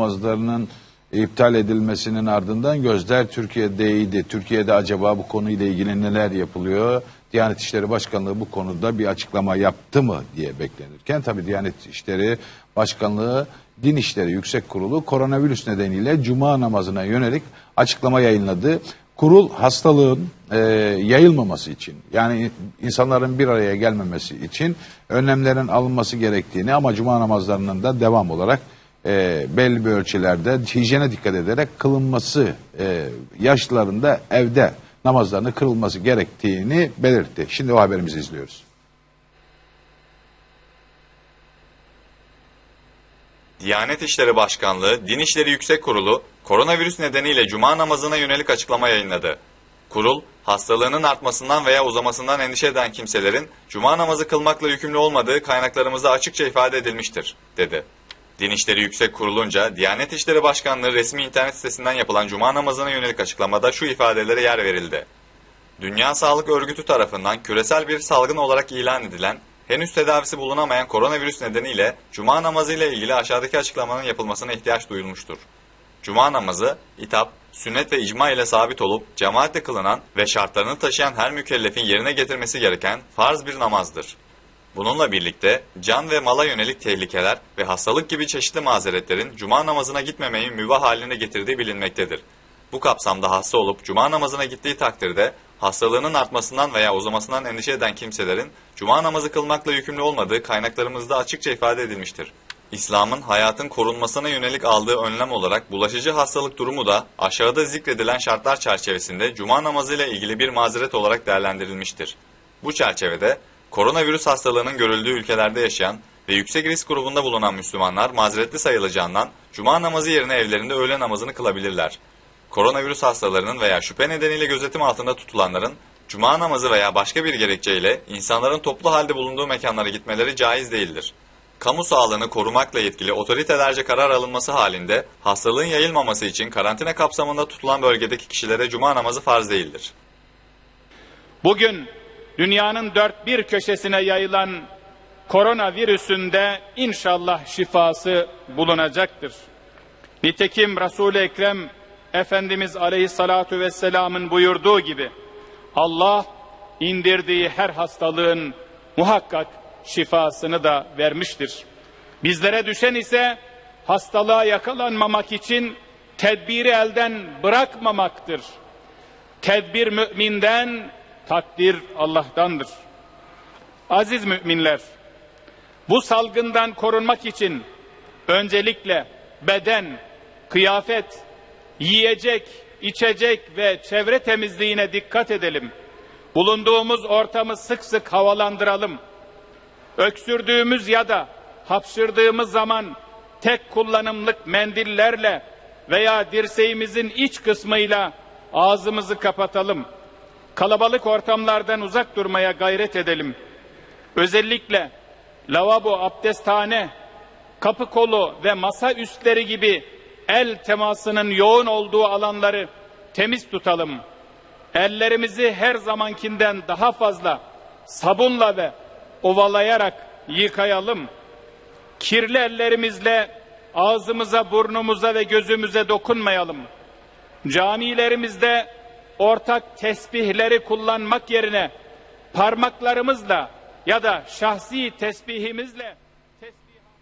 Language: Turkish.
namazlarının iptal edilmesinin ardından gözler Türkiye'deydi. Türkiye'de acaba bu konuyla ilgili neler yapılıyor? Diyanet İşleri Başkanlığı bu konuda bir açıklama yaptı mı diye beklenirken tabii Diyanet İşleri Başkanlığı Din İşleri Yüksek Kurulu koronavirüs nedeniyle cuma namazına yönelik açıklama yayınladı. Kurul hastalığın e, yayılmaması için yani insanların bir araya gelmemesi için önlemlerin alınması gerektiğini ama cuma namazlarının da devam olarak e, belli bir ölçülerde hijyene dikkat ederek kılınması e, yaşlılarında evde namazlarını kırılması gerektiğini belirtti. Şimdi o haberimizi izliyoruz. Diyanet İşleri Başkanlığı, Din İşleri Yüksek Kurulu, koronavirüs nedeniyle cuma namazına yönelik açıklama yayınladı. Kurul, hastalığının artmasından veya uzamasından endişe eden kimselerin cuma namazı kılmakla yükümlü olmadığı kaynaklarımızda açıkça ifade edilmiştir, dedi. Din İşleri Yüksek Kurulunca, Diyanet İşleri Başkanlığı resmi internet sitesinden yapılan cuma namazına yönelik açıklamada şu ifadelere yer verildi. Dünya Sağlık Örgütü tarafından küresel bir salgın olarak ilan edilen, henüz tedavisi bulunamayan koronavirüs nedeniyle cuma namazı ile ilgili aşağıdaki açıklamanın yapılmasına ihtiyaç duyulmuştur. Cuma namazı, itap, sünnet ve icma ile sabit olup cemaatle kılınan ve şartlarını taşıyan her mükellefin yerine getirmesi gereken farz bir namazdır. Bununla birlikte can ve mala yönelik tehlikeler ve hastalık gibi çeşitli mazeretlerin cuma namazına gitmemeyi mübah haline getirdiği bilinmektedir. Bu kapsamda hasta olup cuma namazına gittiği takdirde hastalığının artmasından veya uzamasından endişe eden kimselerin cuma namazı kılmakla yükümlü olmadığı kaynaklarımızda açıkça ifade edilmiştir. İslam'ın hayatın korunmasına yönelik aldığı önlem olarak bulaşıcı hastalık durumu da aşağıda zikredilen şartlar çerçevesinde cuma namazı ile ilgili bir mazeret olarak değerlendirilmiştir. Bu çerçevede koronavirüs hastalığının görüldüğü ülkelerde yaşayan ve yüksek risk grubunda bulunan Müslümanlar mazeretli sayılacağından cuma namazı yerine evlerinde öğle namazını kılabilirler. Koronavirüs hastalarının veya şüphe nedeniyle gözetim altında tutulanların cuma namazı veya başka bir gerekçeyle insanların toplu halde bulunduğu mekanlara gitmeleri caiz değildir. Kamu sağlığını korumakla yetkili otoritelerce karar alınması halinde hastalığın yayılmaması için karantina kapsamında tutulan bölgedeki kişilere cuma namazı farz değildir. Bugün dünyanın dört bir köşesine yayılan koronavirüsün de inşallah şifası bulunacaktır. Nitekim Resul-i Ekrem Efendimiz Aleyhissalatu vesselam'ın buyurduğu gibi Allah indirdiği her hastalığın muhakkak şifasını da vermiştir. Bizlere düşen ise hastalığa yakalanmamak için tedbiri elden bırakmamaktır. Tedbir müminden, takdir Allah'tandır. Aziz müminler, bu salgından korunmak için öncelikle beden, kıyafet, yiyecek, içecek ve çevre temizliğine dikkat edelim. Bulunduğumuz ortamı sık sık havalandıralım. Öksürdüğümüz ya da hapşırdığımız zaman tek kullanımlık mendillerle veya dirseğimizin iç kısmıyla ağzımızı kapatalım. Kalabalık ortamlardan uzak durmaya gayret edelim. Özellikle lavabo, abdesthane, kapı kolu ve masa üstleri gibi el temasının yoğun olduğu alanları temiz tutalım. Ellerimizi her zamankinden daha fazla sabunla ve ovalayarak yıkayalım. Kirli ellerimizle ağzımıza, burnumuza ve gözümüze dokunmayalım. Camilerimizde ortak tesbihleri kullanmak yerine parmaklarımızla ya da şahsi tesbihimizle